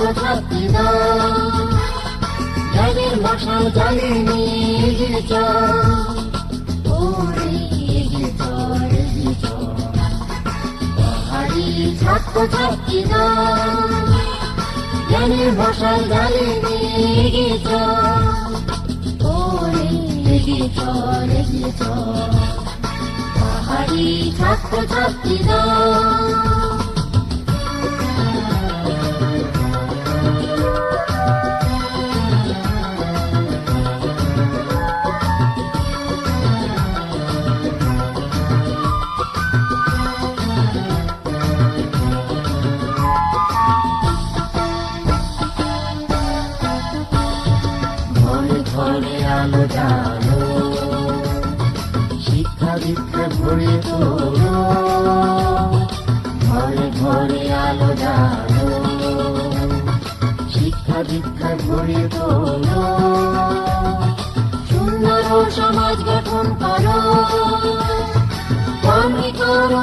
ছাত্রছাত্রীরা জ্ঞানের মশাল জ্বালিয়ে নিয়ে এগিয়ে এগিয়ে চল। পাহাড়ি ছাত্রছাত্রীরা। জ্ঞানের চল পাহাড়ি ছাত্রছাত্রীরা। ঘরে ঘরে আলো জালো শিক্ষা দীক্ষা ভরে তোলো ঘরে ঘরে আলো জালো শিক্ষা দীক্ষা ভরে তোলো সুন্দর সমাজ গঠন করো। কর্মী করো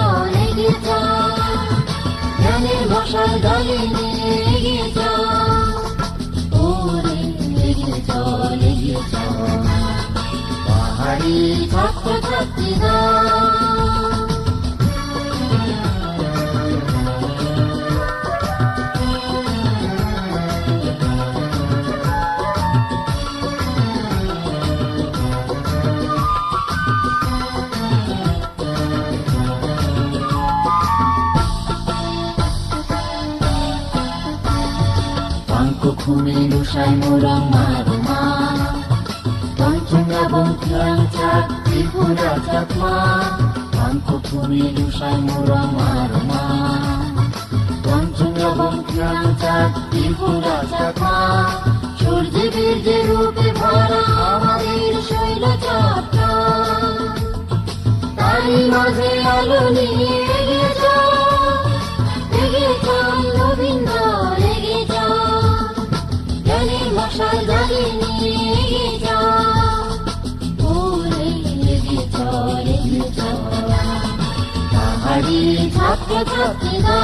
পঙ্ক খুমে লুসাই মোরা মারমা। পঞ্চঙ্গা বঙ্কিয়াং চাক, ত্রিপুরা চাকমা। পঙ্ক খুমে লুসাই মোরা মারমা। পঞ্চঙ্গা বঙ্কিয়াং চাক, ত্রিপুরা চাকমা। সূর্য বীর্যে রূপে ভরা আমাদের শৈল চক্র তাই মাঝে আলো নিয়ে চল পাহাড়ি ছাত্রছাত্রীরা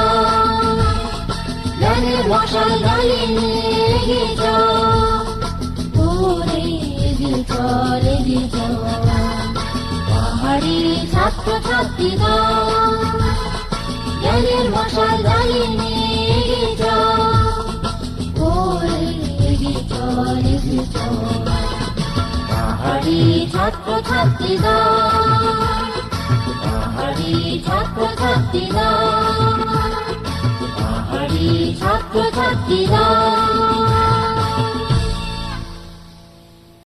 জ্ঞানের মশাল জ্বালিয়ে নিয়ে এগিয়ে ওরে এগিয়ে চল এগিয়ে চল পাহাড়ি ছাত্রছাত্রীরা মশাল জ্বালিয়ে নিয়ে চল ওরে এগিয়ে চল এগিয়ে চল পাহাড়ি পাহাড়ি ছাত্রছাত্রীরা পাহাড়ি ছাত্রছাত্রীরা